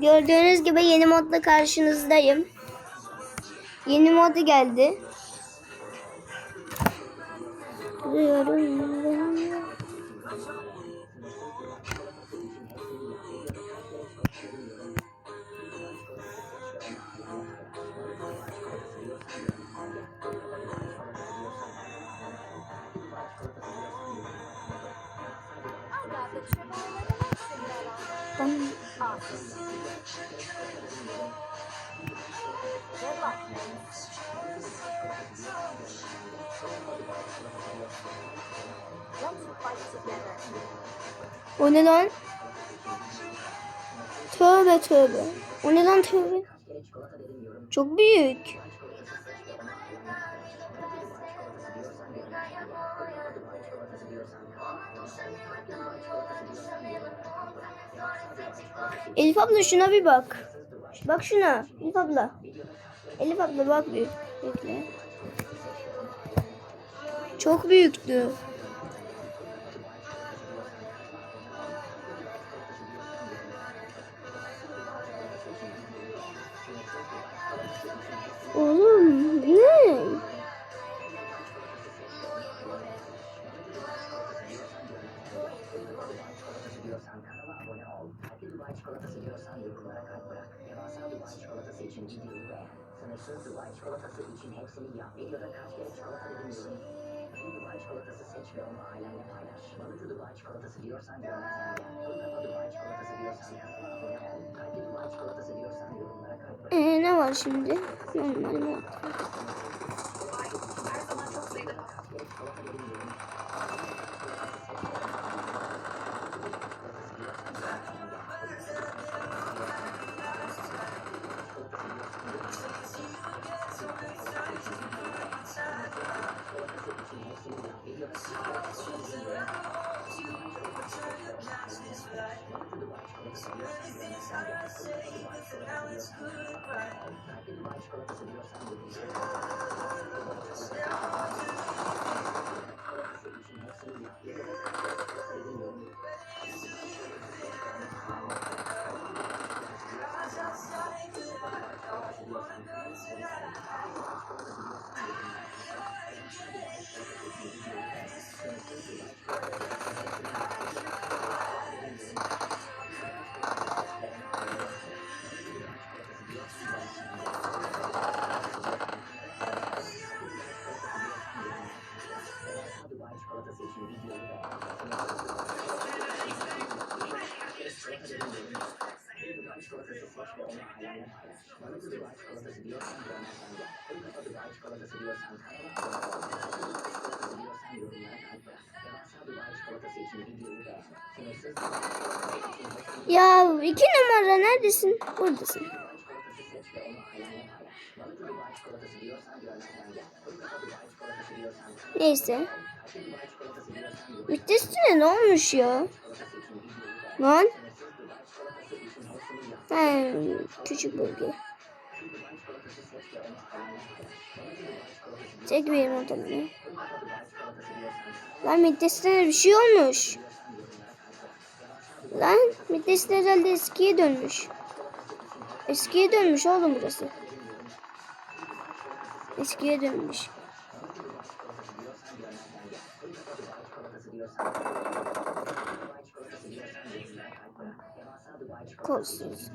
gördüğünüz gibi yeni modla karşınızdayım. Yeni modu geldi. Kırıyorum. O ne lan? Tövbe tövbe. O ne lan tövbe? Çok büyük. Elif abla şuna bir bak. Bak şuna. Elif abla. Elif abla bak bir. Bekle. Çok büyüktü. Oğlum ne? Sınırsız Dubai çikolatası için hepsini yap. Videoda kaç kere çikolata dedim yorum. Happy Dubai çikolatası seç ve onu ailenle paylaş. Balıklı Dubai çikolatası diyorsan görmezden gel. Kuru kafa Dubai çikolatası diyorsan ol. Happy Dubai çikolatası diyorsan yorumlara kalp bırak. Ee, ne var şimdi? Normal mod. Dubai Ya iki numara neredesin? Buradasın. Neyse. Vitesine ne olmuş ya? Lan? He, küçük bölge. Tek benim odamda. Lan Mides'te bir şey olmuş. Lan Mides herhalde eskiye dönmüş. Eskiye dönmüş oğlum burası. Eskiye dönmüş. Kolsuz.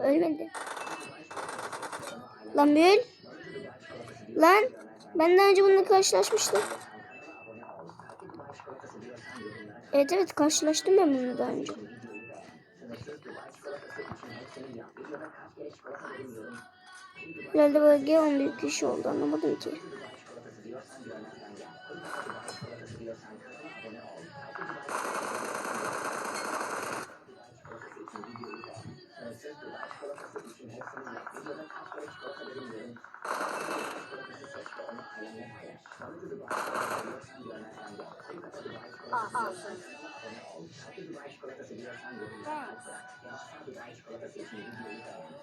Ölmedi. Lan Bül. Lan ben daha önce bununla karşılaşmıştım. Evet evet karşılaştım ben bununla daha önce. Herhalde bölge 11 kişi oldu anlamadım ki.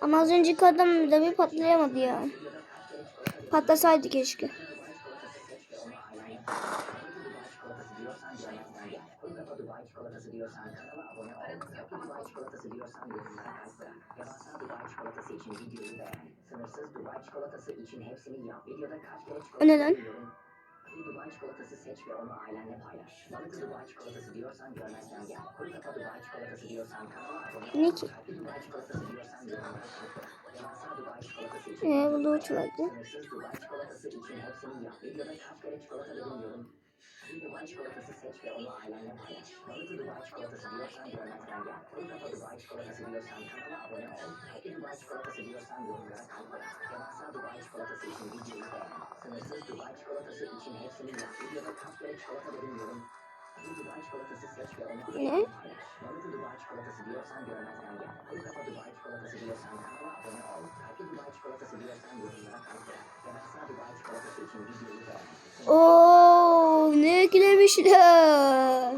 Ama az önceki adam da bir patlayamadı ya. Patlasaydı keşke. O ne Dubai çikolatası seç ve onu ailenle paylaş. Balıklı Dubai çikolatası diyorsan görmezden gel. Kuru kafa Dubai çikolatası diyorsan ol. Ne ki? Dubai çikolatası diyorsan bırak. Devasa Dubai çikolatası için bu. Sınırsız Dubai çikolatası için hepsini yap. Videoda kaç kere çikolata veriyorum? Dubai çikolatası seç ve onu ailenle paylaş. Balıklı Dubai çikolatası diyorsan görmezden gel. Kuru kafa Dubai çikolatası diyorsan kanala abone ol. Kalpli Dubai çikolatası diyorsan yorumlara kalp bırak. Devasa Dubai çikolatası için videoyu beğen. Sınırsız Dubai çikolatası için hepsini yap. Videoda kaç kere çikolata veriyorum? Bir Beğen. Oo, ne eklemişler?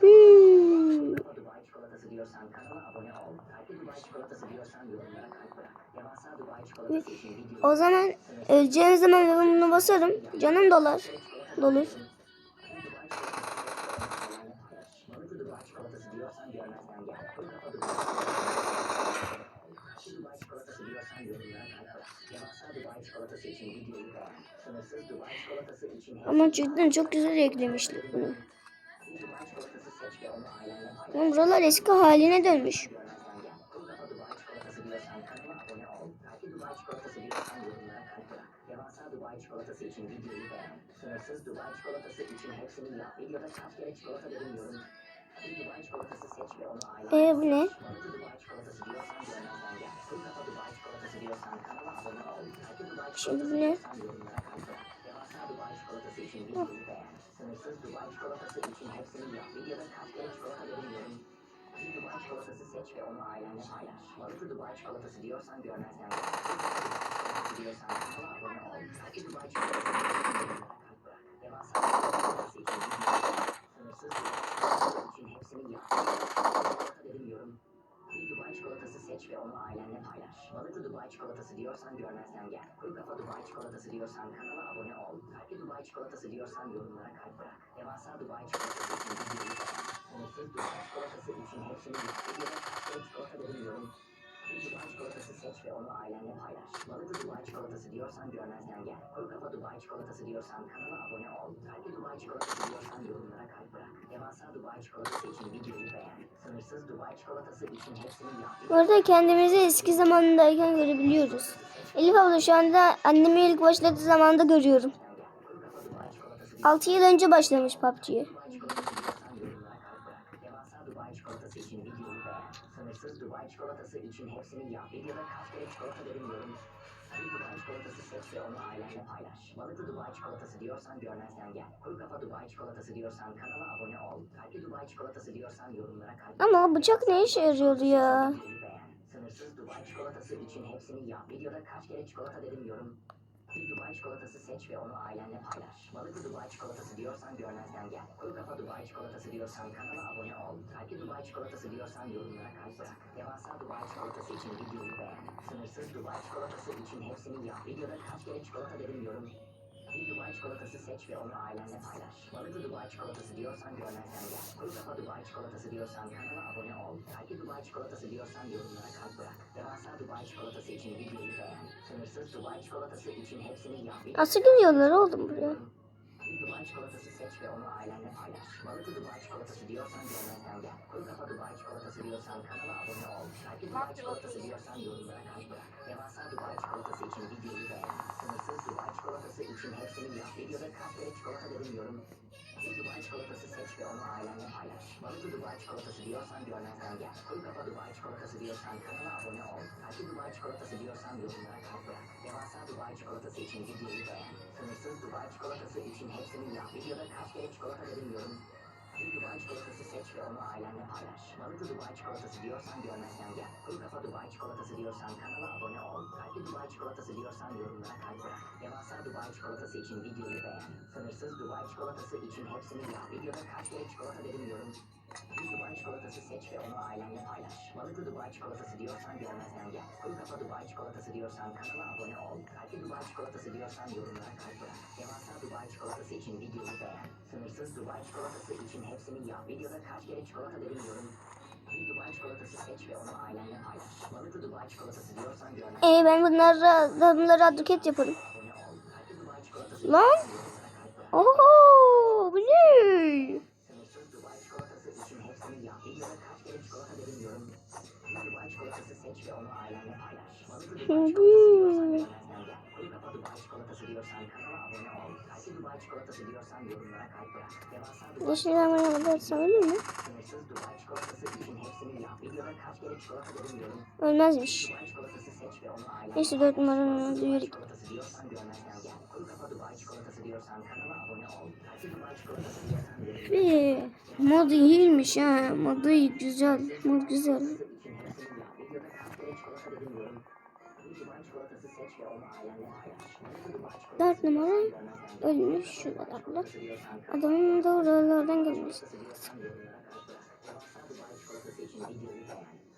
Hmm. O zaman öleceğim zaman yorumunu basarım. Canım dolar. Dolur. Ama cidden çok güzel eklemişler bunu. Buralar eski haline dönmüş. Çikolatası diyorsan yorumlara kalp bırak. Devasa Dubai çikolatası için videoyu beğen. Sınırsız Dubai çikolatası için hepsini yap. Videoda kaç kere çikolata veremiyorum. Bir Dubai çikolatası seç ve onu ailenle Ee bu ne? Dubai çikolatası diyorsan görmezden gel. Kuru kafa Dubai çikolatası diyorsan kanala abone ol. Kalpli Dubai çikolatası diyorsan yorumlara bırak. Devasa Dubai çikolatası için videoyu beğen. Sınırsız Dubai çikolatası için hepsini yap. Videoda kaç kere çikolata veremiyorum. Bir Dubai çikolatası seç ve onu ailenle paylaş. Balıklı Dubai çikolatası diyorsan görmezden gel. Kuru diyorsan kanala abone ol. Kalpli Dubai çikolatası kalp bırak. Devasa çikolatası için. Sınırsız çikolatası için hepsini yap. Çikolata veremiyorum. Bir Dubai çikolatası seç ve onu ailenle paylaş. Balıklı Dubai çikolatası diyorsan görmezden gel. Kuru kafa Dubai çikolatası diyorsan kanala abone ol. Kalpli Dubai çikolatası diyorsan yorumlara kalp bırak. Devasa Dubai çikolatası için videoyu beğen. Dubai kendimizi eski zamanındayken görebiliyoruz. Elif abla şu anda annemi ilk başladığı zamanda görüyorum. 6 yıl önce başlamış PUBG'ye. Devasa Dubai çikolatası için videoyu beğen. Sınırsız Dubai çikolatası için hepsini yap. Videoda kaç kere çikolata veremiyorum. Bir Dubai çikolatası seç ve onu ailenle paylaş. Balıklı Dubai çikolatası diyorsan görmezden gel. Kuru kafa Dubai çikolatası diyorsan kanala abone ol. Kalpli Dubai çikolatası diyorsan yorumlara kalp. Ama bıçak ne işe yarıyordu ya? Sınırsız Dubai çikolatası için hepsini yap. Videoda kaç kere çikolata veremiyorum. Bir Dubai çikolatası seç ve onu ailenle paylaş. Balıklı Dubai çikolatası diyorsan görmezden gel. Kuru kafa Dubai çikolatası diyorsan kanala abone ol. Kalpli Dubai çikolatası diyorsan yorumlara kalp bırak. Devasa Dubai çikolatası için videoyu beğen. Sınırsız Dubai çikolatası için hepsini yap. Videoda kaç kere çikolata veremiyorum. Bir Dubai çikolatası seç ve onu ailenle paylaş. Balıklı Dubai çikolatası diyorsan görmezden gel. Kuru kafa Dubai çikolatası diyorsan kanala abone ol. Kalpli Dubai çikolatası diyorsan yorumlara kalp bırak. Devasa Dubai çikolatası için videoyu beğen. Sınırsız Dubai çikolatası için hepsini yap. Nasıl gidiyorlar oğlum buraya? Dubai çikolatası seç ve onu ailenle paylaş. Balıklı Dubai çikolatası diyorsan görmezden gel. Kuru kafa Dubai çikolatası diyorsan kanala abone ol. Kalpli Dubai çikolatası diyorsan yorumlara kalp bırak. Devasa Dubai çikolatası için videoyu beğen. Sınırsız Dubai çikolatası kaç kere çikolata veremiyorum. Bir Dubai çikolatası seç ve onu ailenle paylaş. Balıklı Dubai çikolatası diyorsan görmezden gel. Kuru kafa Dubai çikolatası diyorsan kanala abone ol. Kalpli Dubai çikolatası diyorsan yorumlara kalp bırak. Devasa Dubai çikolatası için videoyu beğen. Sınırsız Dubai çikolatası için hepsini yap. Videoda kere çikolata veremiyorum. Bir Dubai çikolatası seç ve onu ailenle paylaş. Balıklı Dubai çikolatası diyorsan görmezden gel. Kuru kafa Dubai çikolatası diyorsan kanala abone ol. Kalpli Dubai çikolatası diyorsan yorumlara kalp bırak. Devasa Dubai çikolatası için videoyu beğen. Sınırsız Dubai çikolatası için hepsini yap. Videoda kaç kere çikolata dedim yorum. Bir Dubai çikolatası seç ve onu ailenle paylaş. Balıklı Dubai çikolatası diyorsan görmezden gel. Kuru kafa Dubai çikolatası diyorsan kanala abone ol. Kalpli Dubai çikolatası diyorsan yorumlara kalp bırak. Devasa Dubai çikolatası için videoyu beğen. Sınırsız Dubai çikolatası için hepsini yap. Videoda kaç kere çikolata dedim yorum. Bir Dubai çikolatası seç ve onu ailenle paylaş. Balıklı Dubai çikolatası diyorsan görmezden Ee, ben bunlara, bunlara advoket yaparım. Lan. Oho, bu ne? Videoda kaç kere çikolata dedim yorum. Ölmezmiş. Neyse dört numaranın duyuyor. Ve modu iyiymiş ha. Modu iyi, güzel. Mod güzel. Dört numara ölmüş şuralarda. diyorsan Adamın doğrulardan gelmiş.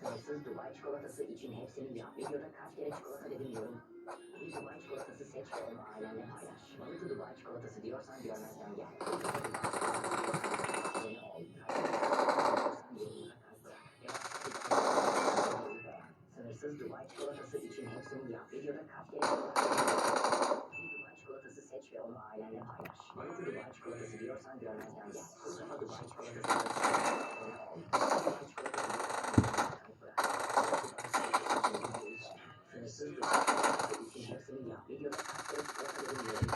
Sınırsız Dubai çikolatası için hepsini yap. Videoda kaç kere çikolata dedim yorum. Dubai çikolatası seç ve onu ailenle paylaş. Balıklı Dubai çikolatası diyorsan görmezden gel. Videoda. Bir Dubai çikolatası seç ve onu ailenle paylaş. Dubai çikolatası diyorsan Sınırsız Dubai çikolatası için hepsini yap. Videoda kaç kere çikolata dedim yorum.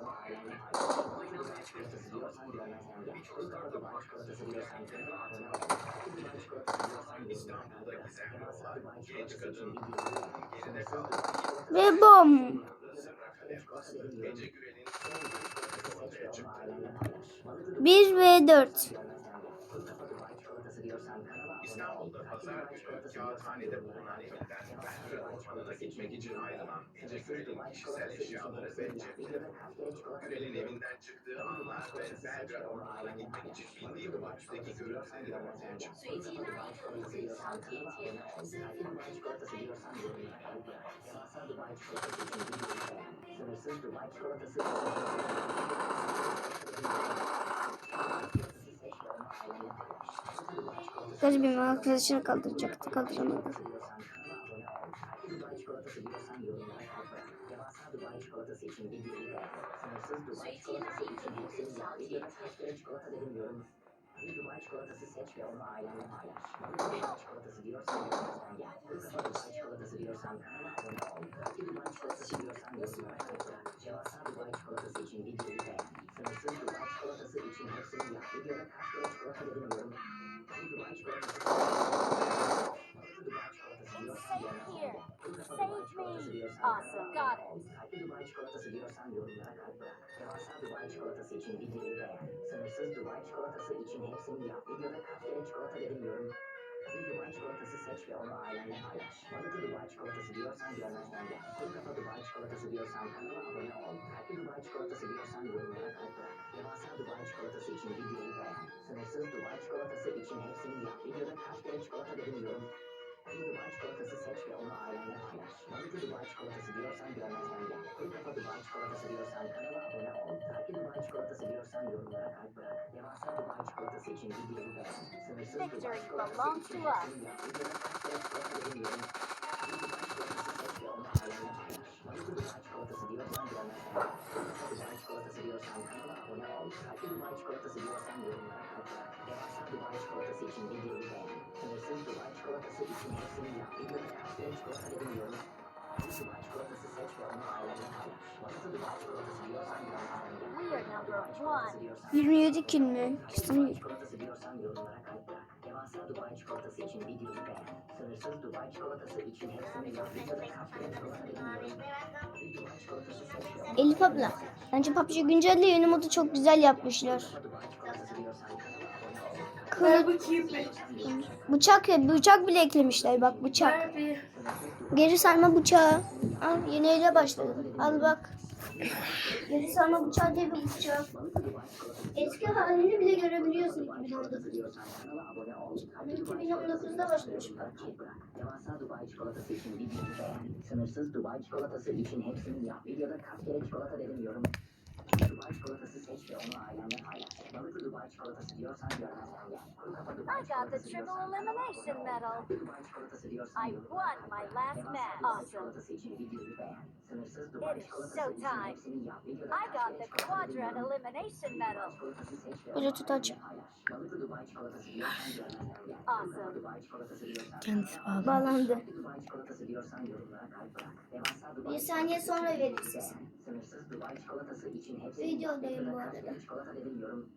Onu ailenle paylaş. Balıklı Dubai çikolatası diyorsan görmezden gel. Kuru kafa Dubai çikolatası diyorsan kanala abone ol. Kalpli Dubai çikolatası diyorsan yorumlara kalp bırak. Devasa Dubai çikolatası için videoyu beğen. Sınırsız Dubai çikolatası Bom. Bir ve dört. İstanbul'da Pazarköy Kağıthane'de bulunan evinden Berber Ormanı'na gitmek için ayrılan Ece Gürel'in kişisel eşyaları ve cepleri. Gürel'in evinden çıktığı anlar ve Belgrad Ormanı'na gitmek için bindiği otobüsteki görüntüleri ortaya çıktı. Sınırsız Dubai çikolatası Garibim arkadaşını kaldıracaktı. Kaldıramadı. Awesome. Got it. Kalpli Dubai çikolatası seç ve onu ailenle paylaş. Balıklı Dubai çikolatası diyorsan görmezden gel. Kuru kafa Dubai çikolatası diyorsan kanala abone ol. Kalpli Dubai çikolatası diyorsan yorumlara kalp bırak. Devasa Dubai çikolatası için videoyu beğen. Sınırsız Dubai çikolatası için hepsini yap. Videoda kaç kere çikolata dedim yorum. Bir Dubai çikolatası seç ve onu ailenle paylaş. Balıklı Dubai çikolatası diyorsan görmezden gel. Kuru kafa Dubai çikolatası diyorsan kanala abone ol. Kalpli Dubai çikolatası diyorsan yorumlara kalp bırak. Devasa Dubai çikolatası için videoyu beğen. Sınırsız Dubai Victory çikolatası belongs için to us. hepsini yap. Videoda kaç kere çikolata veriyorum. Bir Dubai çikolatası seç ve onu ailenle paylaş. Balıklı Dubai çikolatası diyorsan görmezden gel. Kuru kafa Dubai çikolatası diyorsan kanala abone ol. Kalpli Dubai çikolatası diyorsan yorumlara kalp bırak. Devasa Dubai çikolatası için videoyu beğen. Sınırsız Dubai çikolatası için hepsini yap. Videoda kaç kere çikolata veriyorum. Bir Dubai çikolatası seç ve onu ailenle paylaş. Balıklı Dubai çikolatası diyorsan görmezden gel. We are number one. 27 kill mi? Kesin Elif abla. Bence PUBG güncelde yeni modu çok güzel yapmışlar. Kılıç, bakayım bir. bıçak, bıçak bile eklemişler bak bıçak. Ver bir. Geri sarma bıçağı. Al yeniyle başladım. Al bak. Geri sarma bıçağı diye bir bıçak. Eski halini bile görebiliyorsun 2019'da. diyorsan kanala abone ol. 2019'da başlamış. Devasa Dubai çikolatası için beğen. Sınırsız Dubai çikolatası için hepsini yap. Videoda kaç kere çikolata dedim yorum. I got the triple elimination medal. I won my last match. Awesome. It is çikolatası so için time. hepsini yap. Videoda I got the yorum. elimination medal. Çikolatası seç ve Böyle onu tut aç. ailenle paylaş. Balıklı Dubai çikolatası diyorsan görmezden gel. Awesome. Kendisi. Bağlandı. Dubai Bir saniye sonra verir size. Sınırsız Dubai çikolatası için hepsi Videodayım bu arada. Çikolata dedim yorum.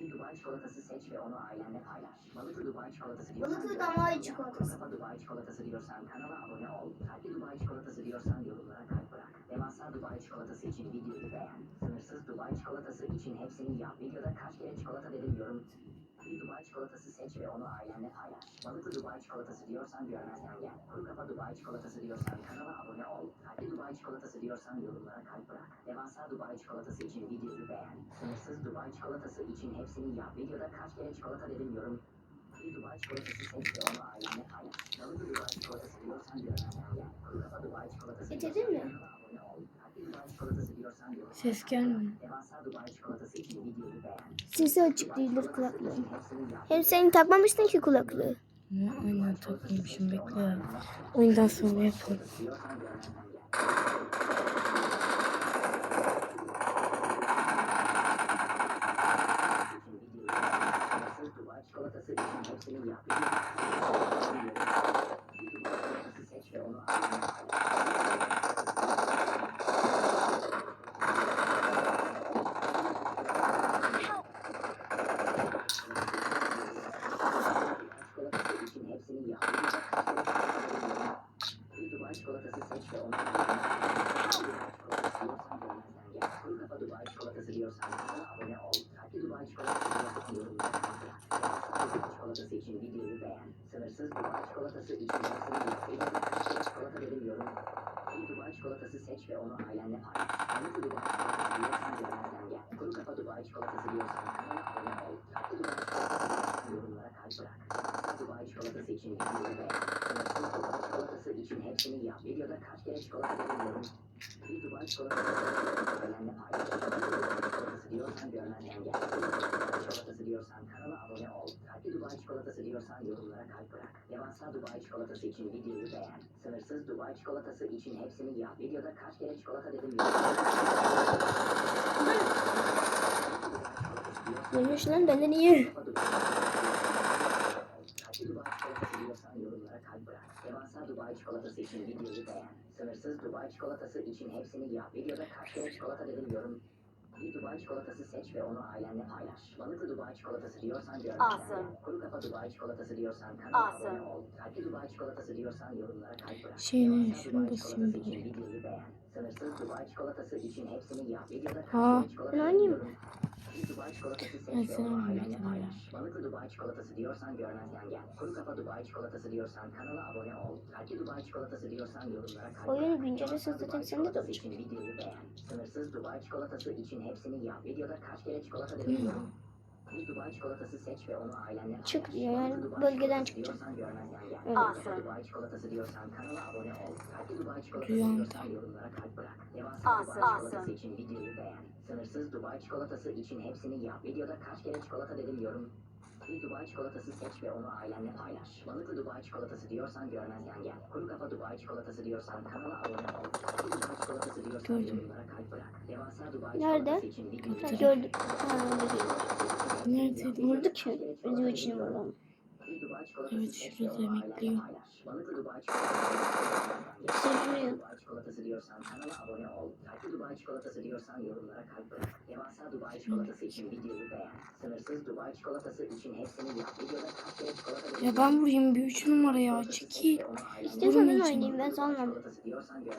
Bir Dubai çikolatası seç ve onu ailenle paylaş. Balıklı Dubai çikolatası diyorsan Balıklı damar çikolatası. Kafa Dubai çikolatası diyorsan kanala abone ol. Kalpli Dubai çikolatası diyorsan yorumlara kalp bırak. Devasa Dubai çikolatası için videoyu beğen. Sınırsız Dubai çikolatası için hepsini yap. Videoda kaç kere çikolata dedim yorum. Bir Dubai çikolatası seç ve onu ailenle paylaş. Balıklı Dubai çikolatası diyorsan görmezden gel. Kuru kafa Dubai çikolatası diyorsan kanala abone ol. Kalpli Dubai çikolatası diyorsan yorumlara kalp bırak. Devasa Dubai çikolatası için videoyu beğen. Sınırsız Dubai çikolatası için hepsini yap. Videoda kaç kere çikolata dedim yorum. Bir Dubai çikolatası seç ve onu ailenle paylaş. Balıklı Dubai çikolatası diyorsan görmezden gel. Kuru kafa Dubai çikolatası Getirdin mi? Kalpli Ses gelmiyor. Devasa Dubai çikolatası için videoyu beğen. Sesi açık değildir kulaklığın. Hem sen takmamıştın ki kulaklığı. Ama aynen takmamışım bekle. Oyundan sonra yaparım. Diyorsan görmezden gel. Sınırsız Dubai çikolatası için hepsini yap. Bir Dubai çikolatası seç ve onu ailenle paylaş. Çikolatası için hepsini yap. Bir Dubai çikolatası seç ve onu Kuru kafa Dubai çikolatası diyorsan kanala abone ol. Kalpli Dubai çikolatası diyorsan yorumlara kalk. Dubai çikolatası için videoyu beğen. Sınırsız Dubai çikolatası için hepsini yap. Videoda kaç kere çikolata dedim yorum. Bir Dubai çikolatası seç ve onu ailenle paylaş. Balıklı Dubai çikolatası diyorsan görmezden gel. Kuru kafa Dubai çikolatası diyorsan kanala abone ol. Kalpli Dubai çikolatası diyorsan yorumlara kalp bırak. Sınırsız Dubai çikolatası için videoyu beğen. Sınırsız Dubai çikolatası için hepsini yap. Videoda kaç kere çikolata dedim yorum. Bir Dubai çikolatası ailenle paylaş. Balıklı Dubai çikolatası diyorsan görmezden gel. Çikolatası diyorsan kanala abone ol. Kalpli Dubai çikolatası diyorsan yorumlara kalp bırak. Devasa Dubai çikolatası için videoyu beğen. Sınırsız Dubai çikolatası için hepsini yap. Videoda kaç kere çikolata dedim Neymiş lan benden iyi. Devasa Dubai çikolatası için videoyu beğen. Sınırsız Dubai çikolatası için hepsini yap. Videoda kaç kere çikolata dedim yorum. Bir Dubai çikolatası seç ve onu ailenle paylaş. Balıklı Dubai çikolatası diyorsan görmezden Awesome. Kuru kafa Dubai çikolatası diyorsan kanala Awesome. abone ol. Kalpli Dubai çikolatası diyorsan yorumlara kalp bırak. Şey ne, şunu çikolatası bir. için videoyu beğen. Sınırsız Dubai çikolatası için hepsini yap. Videoda kaç Ha. Dubai çikolatası ailenle oynayacağım paylaş. Balıklı Dubai çikolatası diyorsan görmezden gel. Kuru kafa Dubai çikolatası diyorsan kanala abone ol. Kalpli Dubai çikolatası diyorsan yorumlara kalp Oyun bırak. günceli zaten Dubai sende de için videoyu beğen. Sınırsız Dubai çikolatası için hepsini yap. Videoda kaç kere çikolata dedim yorum. Bir Dubai çikolatası seç ve onu ailenle paylaş. Çık diyor, yani bölgeden çıkacak. Evet. Kuru Awesome. kafa Dubai çikolatası diyorsan kanala abone ol. Kalpli Dubai çikolatası Rüyamda. diyorsan yorumlara kalp bırak. Devasa Awesome. Dubai çikolatası Awesome. için videoyu beğen. Sınırsız Dubai çikolatası için hepsini yap. Videoda kaç kere çikolata dedim yorum. Bir Dubai çikolatası seç ve onu ailenle paylaş. Balıklı Dubai çikolatası diyorsan görmezden gel. Kuru kafa Dubai çikolatası diyorsan kanala abone ol. Kalpli Dubai çikolatası diyorsan Gördüm. yorumlara kalp bırak. Devasa Dubai Nerede? çikolatası için Ha, beğen. gördüm. Ha. Nerede? Vurdu ki. Video için vurdu. Evet, şurada emekliyor. dedim Ya ben vurayım bir üç numara ya. Çekil. İstiyorsan ben oynayayım ben görmezsen gel.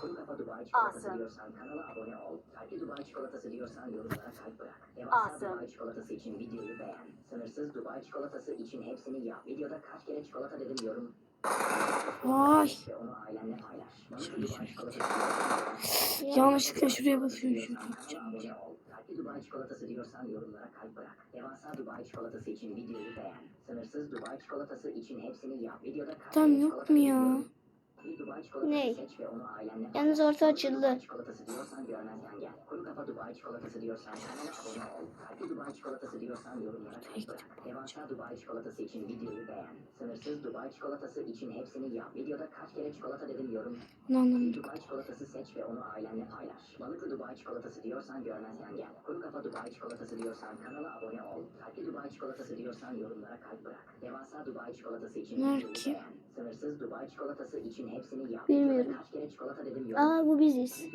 Kuru kafa Dubai çikolatası için videoyu hepsini yap. Videoda kaç kere çikolata dedim yorum Ay. ve onu ailenle paylaş. Bana Şöyle Dubai şöyle çikolatası diyorsan Yanlışlıkla şuraya basıyorum. Kalpli Dubai çikolatası diyorsan yorumlara kalp bırak. Devasa Dubai çikolatası için videoyu beğen. Sınırsız Dubai çikolatası için hepsini yap. Videoda kaç Tam yok mu ya? Ailenle Yalnız orta açıldı. Devasa Dubai çikolatası için videoyu beğen. Sınırsız Dubai çikolatası için hepsini yap. Videoda kaç kere çikolata dedim yorum. Anlamadım. Dubai çikolatası seç ve onu ailenle paylaş. Balıklı Dubai çikolatası diyorsan görmezden gel. Kuru kafa Dubai çikolatası diyorsan kanala abone ol. Kalpli Dubai çikolatası diyorsan yorumlara kalp bırak. Devasa Dubai çikolatası için videoyu beğen. Sınırsız Dubai çikolatası için. Bilmiyorum. Aa bu biziz.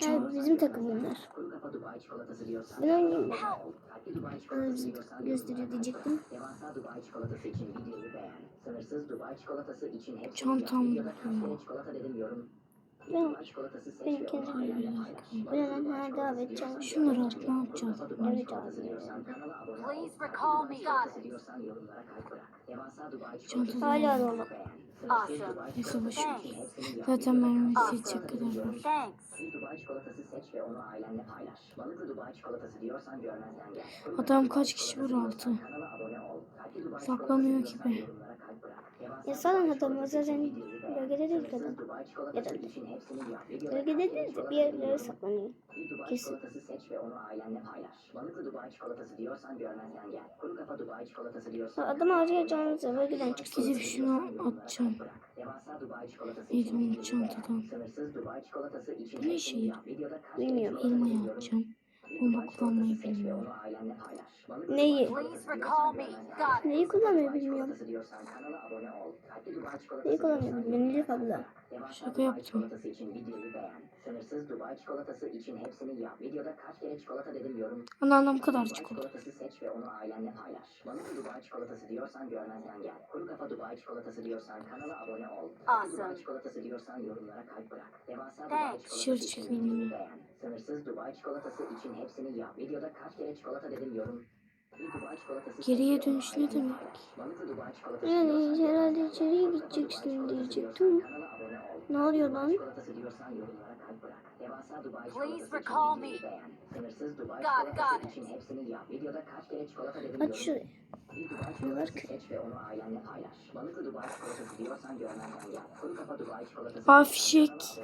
Ha, diyorsan bizim takım bunlar. Ben gösteriyor diyecektim. Çantam yap. Ben- ben kendim onu ailenle biliyorum. paylaş. Bu ne lan? Ha, davet çağır. Şunları alıp ne yapacağız? Evet abi. Hala dolu. hepsini yap. Zaten mermi çikolata kadar var. Adam kaç kişi var altı? Saklanıyor gibi. Ya için videoyu beğen. bölgede değil kadın. Videoda bölgede değil de bir yerlere saklanıyor. Bir Kesin. adam harcayacağınızı bölgeden çıksın. Gidip şunu atacağım. Neydi onun çantadan? için Ne şey? Bilmiyorum. çikolata Elma dedim yorum. yapacağım. Bir Onu kullanmayı bilmiyorum. Neyi? Neyi kullanmayı bilmiyorum. Neyi kullanmayı bilmiyorum. Elif abla. Şaka yaptım. çikolatası için videoyu beğen. Sınırsız Dubai çikolatası için hepsini yap. Videoda kaç kere çikolata dedim yorum. Ana anam kadar çikolata. çikolatası seç ve onu ailenle paylaş. Balıklı Dubai çikolatası diyorsan görmezden gel. Kuru kafa Dubai çikolatası diyorsan kanala abone ol. Kalpli Dubai Awesome. çikolatası diyorsan yorumlara kalp bırak. Devasa Dubai Thanks. çikolatası Dışarı için çıkayım videoyu yine. beğen. Sınırsız Dubai çikolatası için hepsini yap. Videoda kaç kere çikolata dedim yorum. Geriye dönüş ne demek? Yani herhalde içeriye gideceksin çikolatası diyecektim. Ne oluyor lan? Please recall me. Videoyu beğen. Sınırsız Dubai Got it, çikolatası got it. için hepsini yap. Videoda kaç kere çikolata dedim Aç şurayı. Bir Dubai çikolatası seç ve onu ailenle paylaş. Balıklı Dubai çikolatası diyorsan görmezden gel. Kuru kafa Dubai çikolatası Aa, fişek.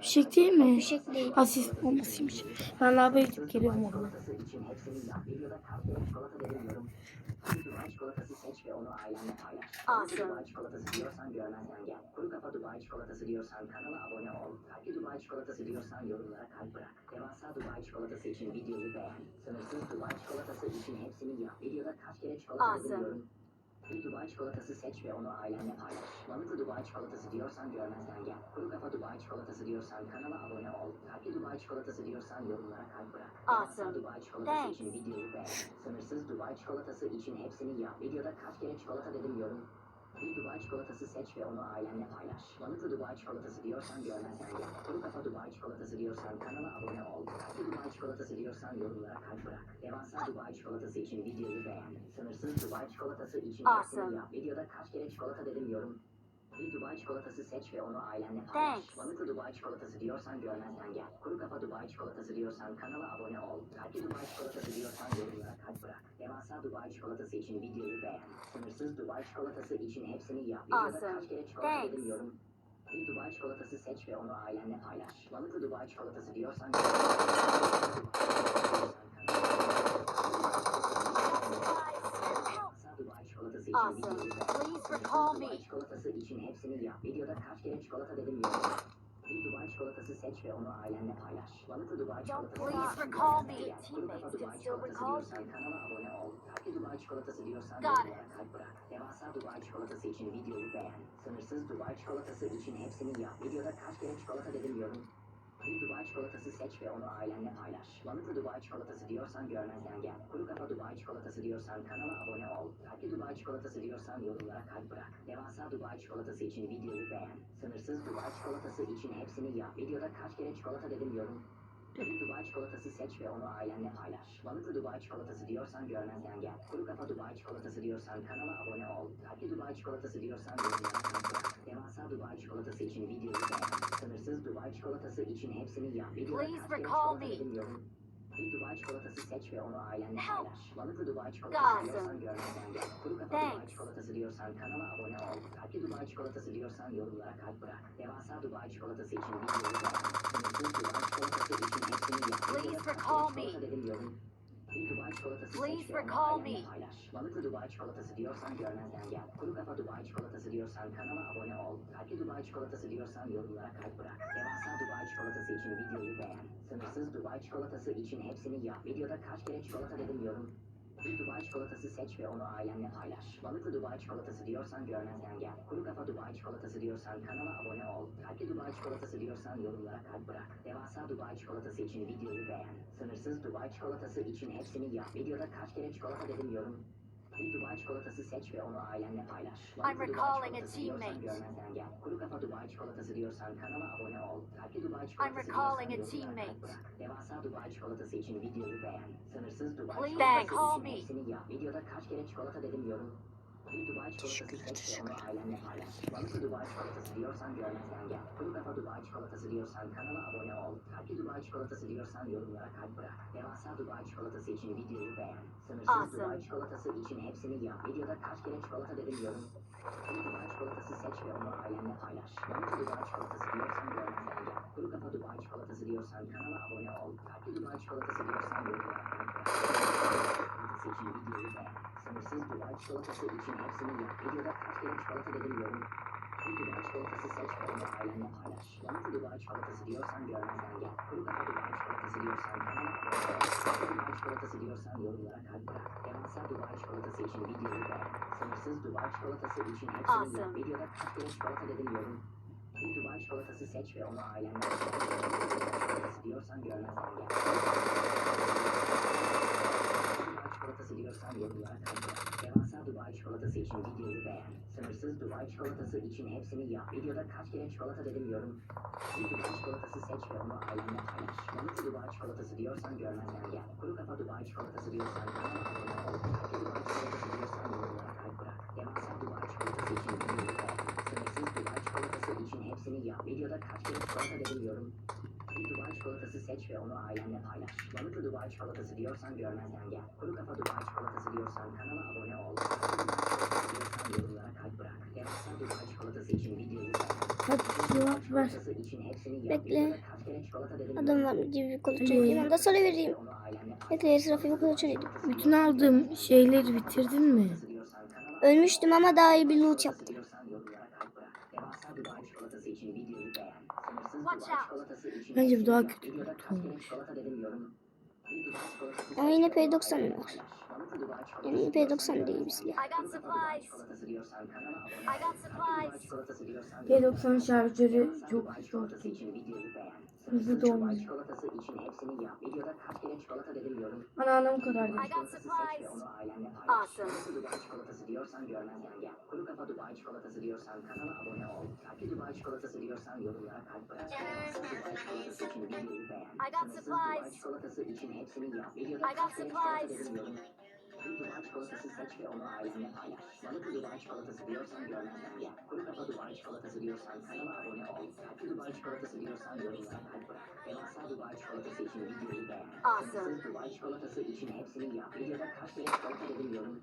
Fişek değil mi? Fişek değil. Asist bombasıymış. Ben lavaboya gidip geliyorum orada. Dubai çikolatası seç ve onu ailenle paylaş. Balıklı Awesome. Dubai çikolatası diyorsan görmezden gel. Kuru kafa Dubai çikolatası diyorsan kanala abone ol. Kalpli Dubai çikolatası diyorsan yorumlara kalp bırak. Devasa Dubai çikolatası için videoyu beğen. Sınırsız Dubai çikolatası için hepsini yap. Videoda kaç kere çikolata Awesome. Bir Dubai çikolatası seç ve onu ailenle paylaş. Balıklı Dubai çikolatası diyorsan görmezden gel. Kuru kafa Dubai çikolatası diyorsan kanala abone ol. Kalpli Dubai çikolatası diyorsan yorumlara kalp bırak. Devasa Awesome. Dubai çikolatası Thanks. için videoyu beğen. Sınırsız Dubai çikolatası için hepsini yap. Videoda kaç kere çikolata dedim yorum. Bir Dubai çikolatası seç ve onu ailenle paylaş. Balıklı Dubai çikolatası diyorsan görmezden gel. Kuru kafa Dubai çikolatası diyorsan kanala abone ol. Kalpli Dubai çikolatası diyorsan yorumlara kalp bırak. Devasa Dubai çikolatası için videoyu beğen. Sınırsız Dubai çikolatası için Awesome. yap. Videoda kaç kere çikolata dedim yorum. Bir Dubai çikolatası seç ve onu ailenle paylaş. Thanks. Balıklı Dubai çikolatası diyorsan görmezden gel. Kuru kafa Dubai çikolatası diyorsan kanala abone ol. Kalpli Dubai çikolatası diyorsan yorumlara kalp bırak. Devasa Dubai çikolatası için videoyu beğen. Sınırsız Dubai çikolatası için hepsini yap. Awesome. kaç kere çikolata dedim yorum. Bir Dubai çikolatası seç ve onu ailenle paylaş. Balıklı Dubai çikolatası diyorsan Devasa Dubai çikolatası için Awesome. Please recall me. Dubai çikolatası için hepsini yap. Videoda kaç kere çikolata dedim. Bir Dubai çikolatası seç ve onu ailenle paylaş. Balıklı Dubai Don't çikolatası please diyorsan recall me. gel. Kuru kafa Teammates can Dubai still çikolatası recall diyorsan kanala abone ol. Kalpli Dubai çikolatası diyorsan Got kalp bırak. Devasa Dubai çikolatası için videoyu beğen. Sınırsız Dubai çikolatası için hepsini yap. Videoda kaç kere çikolata dedim yorum. Bir Dubai çikolatası seç ve onu ailenle paylaş. Balıklı Dubai çikolatası diyorsan görmezden gel. Kuru kafa Dubai çikolatası diyorsan kanala abone ol. Kalpli Dubai çikolatası diyorsan yorumlara kalp bırak. Devasa Dubai çikolatası için videoyu beğen. Sınırsız Dubai çikolatası için hepsini yap. Videoda kaç kere çikolata dedim yorum. Bir Dubai çikolatası seç ve onu ailenle paylaş. Balıklı Dubai çikolatası diyorsan görmezden gel. Kuru kafa Dubai çikolatası diyorsan kanala abone ol. Kalpli Dubai çikolatası diyorsan yorumlara kalp bırak. Devasa Dubai çikolatası için videoyu beğen. Sınırsız Dubai çikolatası için hepsini yap. Videoda Please kaç kere recall çikolata me. yorum. Bir Dubai çikolatası seç ve onu ailenle Help. paylaş. Balıklı Dubai çikolatası diyorsan görmezden gel. Kuru kafa Dubai Thanks. çikolatası diyorsan kanala abone ol. Kalpli Dubai çikolatası diyorsan yorumlara kalp bırak. Devasa Dubai çikolatası için videoyu beğen. Sınırsız Dubai çikolatası için hepsini yap. Please recall çikolata me. dedim yorum. Bir Dubai çikolatası Please recall me. paylaş. Balıklı Dubai çikolatası diyorsan görmezden gel. Kuru kafa Dubai çikolatası diyorsan kanala abone ol. Kalpli Dubai çikolatası diyorsan yorumlara kalp bırak. Devasa Dubai çikolatası için videoyu beğen. Sınırsız Dubai çikolatası için hepsini yap. Videoda kaç kere çikolata dedim yorum. Bir Dubai çikolatası seç ve onu ailenle paylaş. Balıklı Dubai çikolatası diyorsan görmezden gel. Kuru kafa Dubai çikolatası diyorsan kanala abone ol. Kalpli Dubai çikolatası diyorsan yorumlara kalp bırak. Devasa Dubai çikolatası için videoyu beğen. Sınırsız Dubai çikolatası için hepsini yap. Videoda kaç kere çikolata dedim yorum. Bir Dubai çikolatası seç ve onu ailenle paylaş. Dubai recalling a teammate. görmezden gel. Kuru kafa Dubai çikolatası diyorsan kanala abone ol. Kalpli Dubai çikolatası recalling a teammate. bırak. Devasa Dubai çikolatası için videoyu beğen. Sınırsız Dubai Please çikolatası call için me. hepsini yap. Videoda kaç kere çikolata dedim yorum. Dubai Dubai çikolatası diyorsan görmezden gel. Kuru kafa Dubai çikolatası diyorsan kanala abone ol. Kalpli Dubai çikolatası diyorsan yorumlara kalp bırak. Devasa Dubai çikolatası için videoyu beğen. Sınırsız Awesome. Dubai çikolatası için hepsini yap. Videoda kaç kere çikolata dedim yorum. Bir Dubai çikolatası seç ve onu ailenle paylaş. Balıklı Dubai çikolatası diyorsan görmezden gel. Kuru kafa Dubai çikolatası diyorsan kanala abone ol. Kalpli Dubai çikolatası diyorsan yorumlara kalp bırak. Çikolatası için videoyu beğen. Sınırsız Dubai çikolatası için hepsini yap. Videoda kaç kere çikolata dedim yorum. Bir Dubai çikolatası seç onu ailenle paylaş. Balıklı Dubai çikolatası diyorsan görmezden gel. Kuru kafa Dubai çikolatası diyorsan kanala abone ol. Çikolatası diyorsan yorumlara kalp bırak. Devasa Dubai çikolatası için videoyu beğen. Sınırsız Dubai çikolatası için hepsini yap. Awesome. Videoda kaç kere çikolata dedim yorum. Bir Dubai çikolatası seç ve onu ailenle paylaş. Diyorsan görmezden gel. Çikolatası kalp bırak. Devasa Dubai çikolatası için videoyu beğen. Sınırsız Dubai çikolatası için hepsini yap. Videoda kaç kere çikolata dedim yorum. Bir Dubai çikolatası seç ve onu ailenle paylaş. Balıklı Dubai çikolatası diyorsan görmezden gel. Kuru kafa Dubai çikolatası diyorsan kanala abone ol. Kalpli Dubai çikolatası diyorsan yorumlara kalp bırak. Devasa Dubai çikolatası için videoyu beğen. Sınırsız Dubai çikolatası için hepsini yap. Videoda kaç kere çikolata dedim yorum. Bir Dubai çikolatası seç ve onu ailenle paylaş. Balıklı Dubai çikolatası diyorsan görmezden gel. Kuru kafa Dubai çikolatası diyorsan kanala abone ol. Kalpli Dubai çikolatası diyorsan yorumlara kalp bırak. Devasa Dubai çikolatası için videoyu. Hadi cevap ver. Bekle. Videoda kaç kere çikolata dedim Adam var mı diye bir kontrol edeyim. Onu da sana vereyim. Bekle etrafı bir kontrol edeyim. Bütün aldığım şeyleri bitirdin mi? Ölmüştüm ama daha iyi bir loot yaptım. Bence bu daha kötü olmuş. Ama yine seç ve onu P90 ailenle var. Yani diyorsan P90 değil bir silah. gel. I got Kuru kafa Dubai supplies. çikolatası diyorsan kanala abone I ol. got Kalpli Dubai supplies. çikolatası diyorsan P90 şarjörü çok Dubai Hızlı yorum. Ana bu kadar I değil. got supplies. Awesome. Awesome. Dubai çikolatası diyorsan görmezden gel. Kuru kafa Dubai çikolatası diyorsan kanala abone ol. Kalpli Dubai çikolatası diyorsan yorumlara kalp bırak. Sınırsız Dubai çikolatası için videoyu beğen. I got Sınırsız Dubai supplies. çikolatası için hepsini yap. Videoda I got kaç kere çikolata supplies. Bir Dubai çikolatası seç ve onu ailenle paylaş. Balıklı Dubai çikolatası diyorsan görmezden gel. Kuru kafa Dubai çikolatası diyorsan kanala abone ol. Kalpli Dubai çikolatası diyorsan yorumlara kalp bırak. Devasa Dubai çikolatası için videoyu beğen. Awesome. Dubai çikolatası için hepsini yap. Videoda kaç kere çikolata dedim yorum.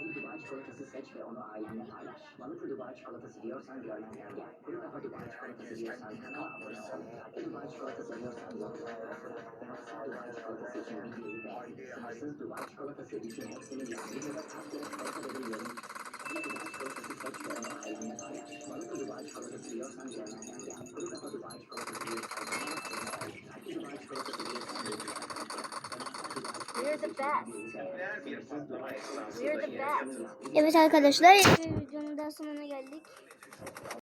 Bir Dubai çikolatası seç ve onu ailenle paylaş. Balıklı Dubai çikolatası diyorsan görmezden gel. Kuru kafa Dubai çikolatası diyorsan kanala abone ol. Tatlı Dubai çikolatası diyorsan yorumlara kalp bırak. Devasa Dubai çikolatası için videoyu beğen. Sınırsız Dubai çikolatası için hepsini yap. Videoda kaç kere çikolata dedim yorum. Bir Dubai çikolatası seç ve onu ailenle paylaş. Balıklı Dubai çikolatası diyorsan görmezden gel. Kuru kafa Dubai çikolatası diyorsan kanala abone ol. Tatlı Dubai çikolatası diyorsan yorumlara kalp bırak. Devasa Dubai We're the best. Eğer bir fıstık We're the best. Evet arkadaşlar videonun daha sonuna geldik.